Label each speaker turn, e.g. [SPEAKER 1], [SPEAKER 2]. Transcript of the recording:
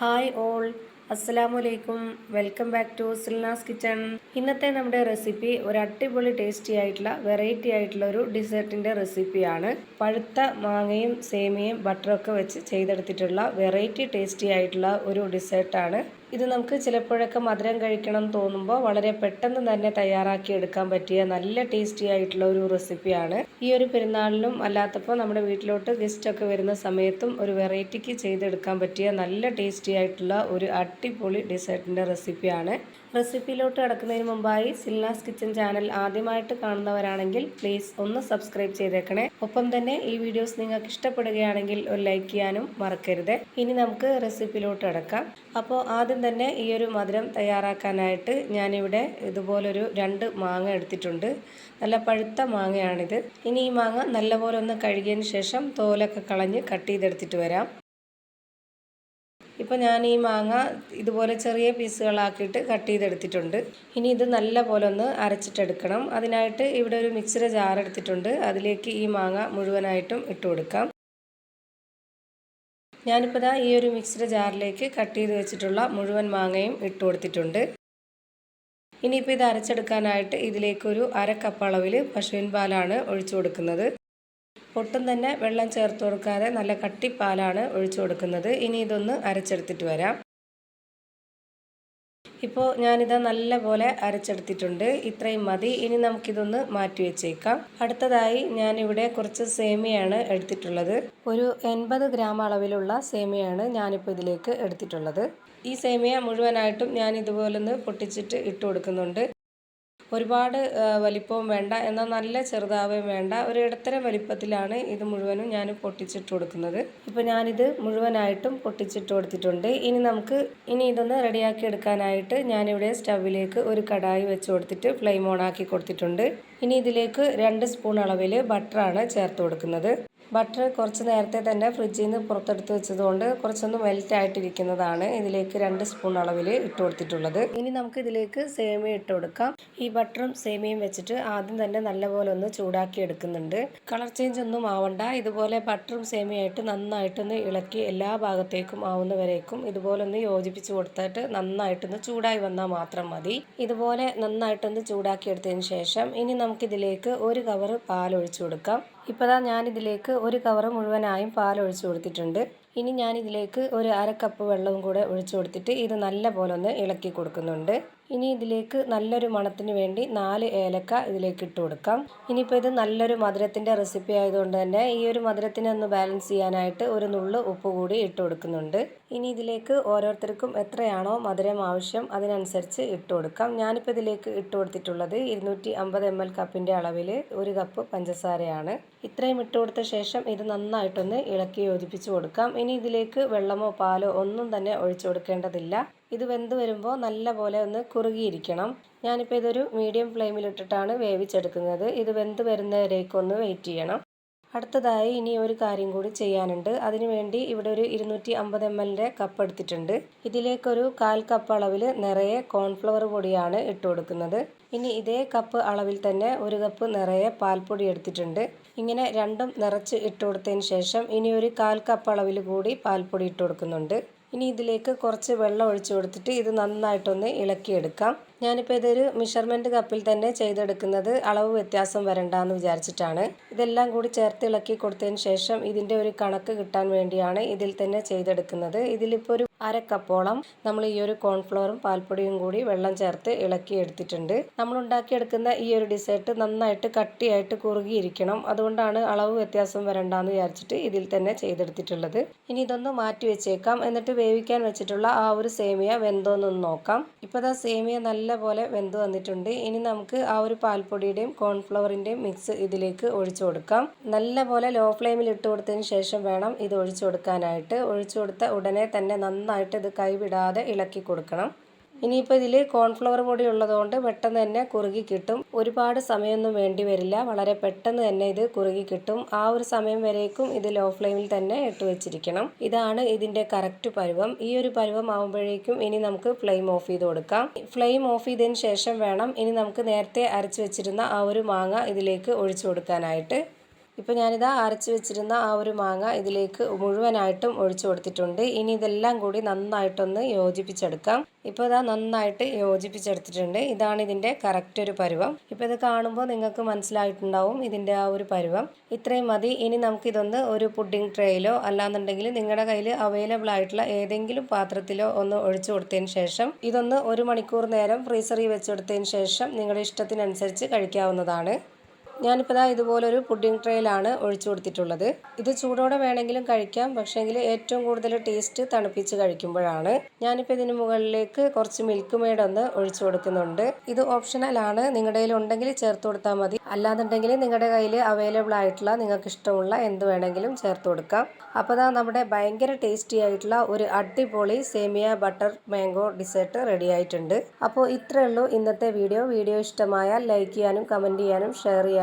[SPEAKER 1] Hi all. അസ്സലാമു അലൈക്കും welcome back to Silna's kitchen. ഇന്നത്തെ നമ്മുടെ റെസിപ്പി ഒരു അടിപൊളി ടേസ്റ്റി ആയിട്ടുള്ള വെറൈറ്റി ആയിട്ടുള്ള ഒരു ഡിസേർട്ടിന്റെ റെസിപ്പിയാണ്. പഴുത്ത മാങ്ങയും സേമിയയും ബട്ടറൊക്കെ വെച്ച് ചെയ്തെടുത്തിട്ടുള്ള വെറൈറ്റി ടേസ്റ്റി ആയിട്ടുള്ള ഒരു ഡിസേർട്ടാണ്. ഇത് നമുക്ക് ചിലപ്പോഴൊക്കെ മധുരം കഴിക്കണം എന്ന് തോന്നുമ്പോൾ വളരെ പെട്ടെന്ന് തന്നെ തയ്യാറാക്കി എടുക്കാൻ പറ്റിയ നല്ല ടേസ്റ്റി ആയിട്ടുള്ള ഒരു റെസിപ്പിയാണ് ഈ ഒരു പെരുന്നാളിലും അല്ലാത്തപ്പോൾ നമ്മുടെ വീട്ടിലോട്ട് ഗസ്റ്റ് ഒക്കെ വരുന്ന സമയത്തും ഒരു വെറൈറ്റിക്ക് ചെയ്തെടുക്കാൻ പറ്റിയ നല്ല ടേസ്റ്റി ആയിട്ടുള്ള ഒരു അടിപൊളി ഡിസേർട്ടിന്റെ റെസിപ്പിയാണ് റെസിപ്പിയിലോട്ട് കിടക്കുന്നതിന് മുമ്പായി സിൽനാസ് കിച്ചൻ ചാനൽ ആദ്യമായിട്ട് കാണുന്നവരാണെങ്കിൽ പ്ലീസ് ഒന്ന് സബ്സ്ക്രൈബ് ചെയ്തേക്കണേ. ഒപ്പം തന്നെ ഈ വീഡിയോസ് നിങ്ങൾക്ക് ഇഷ്ടപ്പെടുകയാണെങ്കിൽ ഒരു ലൈക്ക് ചെയ്യാനും മറക്കരുത്. ഇനി നമുക്ക് റെസിപ്പിയിലോട്ട് കിടക്കാം. അപ്പോൾ ആദ്യം തന്നെ ഈ ഒരു മധുരം തയ്യാറാക്കാനായിട്ട് ഞാനിവിടെ ഇതുപോലൊരു രണ്ട് മാങ്ങ എടുത്തിട്ടുണ്ട്. നല്ല പഴുത്ത മാങ്ങയാണിത്. ഇനി ഈ മാങ്ങ നല്ലപോലെ ഒന്ന് കഴുകിയതിന് ശേഷം തോലൊക്കെ കളഞ്ഞ് കട്ട് ചെയ്തെടുത്തിട്ട് വരാം. ഇപ്പോൾ ഞാൻ ഈ മാങ്ങ ഇതുപോലെ ചെറിയ പീസുകളാക്കിയിട്ട് കട്ട് ചെയ്തെടുത്തിട്ടുണ്ട്. ഇനി ഇത് നല്ല പോലെ ഒന്ന് അരച്ചിട്ടെടുക്കണം. അതിനായിട്ട് ഇവിടെ ഒരു മിക്സിയുടെ ജാർ എടുത്തിട്ടുണ്ട് അതിലേക്ക് ഈ മാങ്ങ മുഴുവനായിട്ടും ഇട്ട് കൊടുക്കാം. ഞാനിപ്പോൾ ദാ ഈ ഒരു മിക്സിയുടെ ജാറിലേക്ക് കട്ട് ചെയ്ത് വെച്ചിട്ടുള്ള മുഴുവൻ മാങ്ങയും ഇട്ട് കൊടുത്തിട്ടുണ്ട്. ഇനിയിപ്പോൾ ഇത് അരച്ചെടുക്കാനായിട്ട് ഇതിലേക്കൊരു അര കപ്പ് പശുവിൻ പാലാണ് ഒഴിച്ചു കൊടുക്കുന്നത്. ഒട്ടും തന്നെ വെള്ളം ചേർത്ത് കൊടുക്കാതെ നല്ല കട്ടിപ്പാലാണ് ഒഴിച്ചു കൊടുക്കുന്നത്. ഇനി ഇതൊന്ന് അരച്ചെടുത്തിട്ട് വരാം. ഇപ്പോൾ ഞാനിത് നല്ല പോലെ അരച്ചെടുത്തിട്ടുണ്ട്. ഇത്രയും മതി. ഇനി നമുക്കിതൊന്ന് മാറ്റി വെച്ചേക്കാം. അടുത്തതായി ഞാനിവിടെ കുറച്ച് സേമിയാണ് എടുത്തിട്ടുള്ളത്. ഒരു എൺപത് ഗ്രാം അളവിലുള്ള സേമിയാണ് ഞാനിപ്പോൾ ഇതിലേക്ക് എടുത്തിട്ടുള്ളത്. ഈ സേമിയ മുഴുവനായിട്ടും ഞാൻ ഇതുപോലൊന്ന് പൊട്ടിച്ചിട്ട് ഇട്ട് കൊടുക്കുന്നുണ്ട്. ഒരുപാട് വലിപ്പവും വേണ്ട എന്നാൽ നല്ല ചെറുതാവുകയും വേണ്ട ഒരു ഇടത്തരം വലിപ്പത്തിലാണ് ഇത് മുഴുവനും ഞാൻ പൊട്ടിച്ചിട്ട് കൊടുക്കുന്നത്. ഇപ്പോൾ ഞാനിത് മുഴുവനായിട്ടും പൊട്ടിച്ചിട്ട് കൊടുത്തിട്ടുണ്ട്. ഇനി നമുക്ക് ഇനി ഇതൊന്ന് റെഡിയാക്കി എടുക്കാനായിട്ട് ഞാനിവിടെ സ്റ്റവിലേക്ക് ഒരു കടായി വെച്ച് കൊടുത്തിട്ട് ഫ്ലെയിം ഓൺ ആക്കി കൊടുത്തിട്ടുണ്ട്. ഇനി ഇതിലേക്ക് രണ്ട് സ്പൂൺ അളവിൽ ബട്ടറാണ് ചേർത്ത് കൊടുക്കുന്നത്. ബട്ടർ കുറച്ച് നേരത്തെ തന്നെ ഫ്രിഡ്ജിൽ നിന്ന് പുറത്തെടുത്ത് വെച്ചതുകൊണ്ട് കുറച്ചൊന്ന് മെൽറ്റ് ആയിട്ടിരിക്കുന്നതാണ് ഇതിലേക്ക് രണ്ട് സ്പൂൺ അളവിൽ ഇട്ട് കൊടുത്തിട്ടുള്ളത്. ഇനി നമുക്ക് ഇതിലേക്ക് സേമിയ ഇട്ട് കൊടുക്കാം. ഈ ബട്ടറും സേമിയയും വെച്ചിട്ട് ആദ്യം തന്നെ നല്ലപോലെ ഒന്ന് ചൂടാക്കി എടുക്കുന്നുണ്ട്. കളർ ചേഞ്ച് ഒന്നും ആവണ്ട. ഇതുപോലെ ബട്ടറും സേമിയായിട്ട് നന്നായിട്ടൊന്ന് ഇളക്കി എല്ലാ ഭാഗത്തേക്കും ആവുന്നവരേക്കും ഇതുപോലെ ഒന്ന് യോജിപ്പിച്ച് കൊടുത്തിട്ട് നന്നായിട്ടൊന്ന് ചൂടായി വന്നാൽ മാത്രം മതി. ഇതുപോലെ നന്നായിട്ടൊന്ന് ചൂടാക്കി എടുത്തതിന് ശേഷം ഇനി നമുക്കിതിലേക്ക് ഒരു കവർ പാൽ ഒഴിച്ചു കൊടുക്കാം. ഇപ്പോൾ ഞാനിതിലേക്ക് ഒരു കവർ മുഴുവനായും പാൽ ഒഴിച്ചു കൊടുത്തിട്ടുണ്ട്. ഇനി ഞാനിതിലേക്ക് ഒരു അര കപ്പ് വെള്ളവും കൂടെ ഒഴിച്ചു കൊടുത്തിട്ട് ഇത് നല്ല പോലെ ഒന്ന് ഇളക്കി കൊടുക്കുന്നുണ്ട്. ഇനി ഇതിലേക്ക് നല്ലൊരു മണത്തിന് വേണ്ടി നാല് ഏലക്ക ഇതിലേക്ക് ഇട്ട് കൊടുക്കാം. ഇനിയിപ്പോൾ ഇത് നല്ലൊരു മധുരത്തിന്റെ റെസിപ്പി ആയതുകൊണ്ട് തന്നെ ഈ ഒരു മധുരത്തിനെ ഒന്ന് ബാലൻസ് ചെയ്യാനായിട്ട് ഒരു നുള്ള് ഉപ്പ് കൂടി ഇട്ട് കൊടുക്കുന്നുണ്ട്. ഇനി ഇതിലേക്ക് ഓരോരുത്തർക്കും എത്രയാണോ മധുരം ആവശ്യം അതിനനുസരിച്ച് ഇട്ട് കൊടുക്കാം. ഞാനിപ്പോൾ ഇതിലേക്ക് ഇട്ട് കൊടുത്തിട്ടുള്ളത് ഇരുന്നൂറ്റി അമ്പത് എം എൽ കപ്പിന്റെ അളവിൽ ഒരു കപ്പ് പഞ്ചസാരയാണ്. ഇത്രയും ഇട്ട് കൊടുത്ത ശേഷം ഇത് നന്നായിട്ടൊന്ന് ഇളക്കി യോജിപ്പിച്ച് കൊടുക്കാം. ഇനി ഇതിലേക്ക് വെള്ളമോ പാലോ ഒന്നും തന്നെ ഒഴിച്ചു കൊടുക്കേണ്ടതില്ല. ഇത് വെന്ത് വരുമ്പോൾ നല്ല പോലെ ഒന്ന് കുറുകിയിരിക്കണം. ഞാനിപ്പോൾ ഇതൊരു മീഡിയം ഫ്ലെയിമിലിട്ടിട്ടാണ് വേവിച്ചെടുക്കുന്നത്. ഇത് വെന്ത് വരുന്നവരേക്കൊന്ന് വെയിറ്റ് ചെയ്യണം. അടുത്തതായി ഇനി ഒരു കാര്യം കൂടി ചെയ്യാനുണ്ട്. അതിനുവേണ്ടി ഇവിടെ ഒരു ഇരുന്നൂറ്റി അമ്പത് എം എല്ലിന്റെ കപ്പ് എടുത്തിട്ടുണ്ട്. ഇതിലേക്കൊരു കാൽ കപ്പ് അളവിൽ നിറയെ കോൺഫ്ലവർ പൊടിയാണ് ഇട്ട് കൊടുക്കുന്നത്. ഇനി ഇതേ കപ്പ് അളവിൽ തന്നെ ഒരു കപ്പ് നിറയെ പാൽപ്പൊടി എടുത്തിട്ടുണ്ട്. ഇങ്ങനെ രണ്ടും നിറച്ച് ഇട്ട് കൊടുത്തതിന് ശേഷം ഇനി ഒരു കാൽ കപ്പ് അളവിൽ കൂടി പാൽപ്പൊടി ഇട്ട് കൊടുക്കുന്നുണ്ട്. ഇനി ഇതിലേക്ക് കുറച്ച് വെള്ളം ഒഴിച്ച് കൊടുത്തിട്ട് ഇത് നന്നായിട്ടൊന്ന് ഇളക്കിയെടുക്കാം. ഞാനിപ്പോൾ ഇതൊരു മെഷർമെന്റ് കപ്പിൽ തന്നെ ചെയ്തെടുക്കുന്നത് അളവ് വ്യത്യാസം വരണ്ടെന്ന് വിചാരിച്ചിട്ടാണ്. ഇതെല്ലാം കൂടി ചേർത്ത് ഇളക്കി കൊടുത്തതിന് ശേഷം ഇതിന്റെ ഒരു കണക്ക് കിട്ടാൻ വേണ്ടിയാണ് ഇതിൽ തന്നെ ചെയ്തെടുക്കുന്നത്. ഇതിലിപ്പോൾ ഒരു അര കപ്പോളം നമ്മൾ ഈ ഒരു കോൺഫ്ലോറും പാൽപ്പൊടിയും കൂടി വെള്ളം ചേർത്ത് ഇളക്കി എടുത്തിട്ടുണ്ട്. നമ്മൾ ഉണ്ടാക്കിയെടുക്കുന്ന ഈ ഒരു ഡിസേർട്ട് നന്നായിട്ട് കട്ടിയായിട്ട് കുറുകിയിരിക്കണം. അതുകൊണ്ടാണ് അളവ് വ്യത്യാസം വരണ്ടെന്ന് വിചാരിച്ചിട്ട് ഇതിൽ തന്നെ ചെയ്തെടുത്തിട്ടുള്ളത്. ഇനി ഇതൊന്ന് മാറ്റി വെച്ചേക്കാം. എന്നിട്ട് വേവിക്കാൻ വെച്ചിട്ടുള്ള ആ ഒരു സേമിയ വെന്തോന്നൊന്ന് നോക്കാം. ഇപ്പോൾ ആ സേമിയ നല്ല പോലെ വെന്ത് വന്നിട്ടുണ്ട്. ഇനി നമുക്ക് ആ ഒരു പാൽപ്പൊടിയുടെയും കോൺഫ്ലവറിന്റെയും മിക്സ് ഇതിലേക്ക് ഒഴിച്ചു കൊടുക്കാം. നല്ല പോലെ ലോ ഫ്ലെയിമിൽ ഇട്ട് കൊടുത്തതിന് ശേഷം വേണം ഇത് ഒഴിച്ചു കൊടുക്കാനായിട്ട്. ഒഴിച്ചു കൊടുത്ത ഉടനെ തന്നെ നന്നായിട്ട് ഇത് കൈവിടാതെ ഇളക്കി കൊടുക്കണം. ഇനിയിപ്പോൾ ഇതിൽ കോൺഫ്ലവർ പൊടി ഉള്ളതുകൊണ്ട് പെട്ടെന്ന് തന്നെ കുറുകി കിട്ടും. ഒരുപാട് സമയമൊന്നും വേണ്ടി വരില്ല. വളരെ പെട്ടെന്ന് തന്നെ ഇത് കുറുകി കിട്ടും. ആ ഒരു സമയം വരേക്കും ഇത് ലോ ഫ്ലെയിമിൽ തന്നെ ഇട്ട് വെച്ചിരിക്കണം. ഇതാണ് ഇതിന്റെ കറക്റ്റ് പരുവം. ഈ ഒരു പരുവം ആകുമ്പോഴേക്കും ഇനി നമുക്ക് ഫ്ലെയിം ഓഫ് ചെയ്ത് കൊടുക്കാം. ഫ്ലെയിം ഓഫ് ചെയ്തതിന് ശേഷം വേണം ഇനി നമുക്ക് നേരത്തെ അരച്ച് വെച്ചിരുന്ന ആ ഒരു മാങ്ങ ഇതിലേക്ക് ഒഴിച്ചു കൊടുക്കാനായിട്ട്. ഇപ്പോൾ ഞാനിതാ അരച്ച് വെച്ചിരുന്ന ആ ഒരു മാങ്ങ ഇതിലേക്ക് മുഴുവനായിട്ടും ഒഴിച്ചു കൊടുത്തിട്ടുണ്ട്. ഇനി ഇതെല്ലാം കൂടി നന്നായിട്ടൊന്ന് യോജിപ്പിച്ചെടുക്കാം. ഇപ്പോൾ ഇതാ നന്നായിട്ട് യോജിപ്പിച്ചെടുത്തിട്ടുണ്ട്. ഇതാണ് ഇതിന്റെ കറക്റ്റ് ഒരു പരുവം. ഇപ്പോൾ ഇത് കാണുമ്പോൾ നിങ്ങൾക്ക് മനസ്സിലായിട്ടുണ്ടാവും ഇതിന്റെ ആ ഒരു പരുവം. ഇത്രയും മതി. ഇനി നമുക്കിതൊന്ന് ഒരു പുഡിംഗ് ട്രേയിലോ അല്ലാന്നുണ്ടെങ്കിൽ നിങ്ങളുടെ കയ്യിൽ അവൈലബിൾ ആയിട്ടുള്ള ഏതെങ്കിലും പാത്രത്തിലോ ഒന്ന് ഒഴിച്ചു കൊടുത്തതിന് ശേഷം ഇതൊന്ന് ഒരു മണിക്കൂർ നേരം ഫ്രീസറിൽ വെച്ചെടുത്തതിന് ശേഷം നിങ്ങളുടെ ഇഷ്ടത്തിനനുസരിച്ച് കഴിക്കാവുന്നതാണ്. ഞാനിപ്പോൾ ഇതാ ഇതുപോലൊരു പുഡിംഗ് ട്രേയിലാണ് ഒഴിച്ചു കൊടുത്തിട്ടുള്ളത്. ഇത് ചൂടോടെ വേണമെങ്കിലും കഴിക്കാം പക്ഷേങ്കിൽ ഏറ്റവും കൂടുതൽ ടേസ്റ്റ് തണുപ്പിച്ച് കഴിക്കുമ്പോഴാണ്. ഞാനിപ്പോൾ ഇതിന് മുകളിലേക്ക് കുറച്ച് മിൽക്ക് മെയ്ഡ് ഒന്ന് ഒഴിച്ചു കൊടുക്കുന്നുണ്ട്. ഇത് ഓപ്ഷണലാണ് നിങ്ങളുടെ കയ്യിൽ ഉണ്ടെങ്കിൽ ചേർത്ത് കൊടുത്താൽ മതി. അല്ലാന്നുണ്ടെങ്കിൽ നിങ്ങളുടെ കയ്യിൽ അവൈലബിൾ ആയിട്ടുള്ള നിങ്ങൾക്ക് ഇഷ്ടമുള്ള എന്ത് വേണമെങ്കിലും ചേർത്ത് കൊടുക്കാം. അപ്പോൾ ഇതാ നമ്മുടെ ഭയങ്കര ടേസ്റ്റി ആയിട്ടുള്ള ഒരു അടിപൊളി semiya butter mango dessert ready ആയിട്ടുണ്ട്. അപ്പോൾ ഇത്രയേ ഉള്ളൂ ഇന്നത്തെ വീഡിയോ. വീഡിയോ ഇഷ്ടമായാൽ ലൈക്ക് ചെയ്യാനും കമന്റ് ചെയ്യാനും ഷെയർ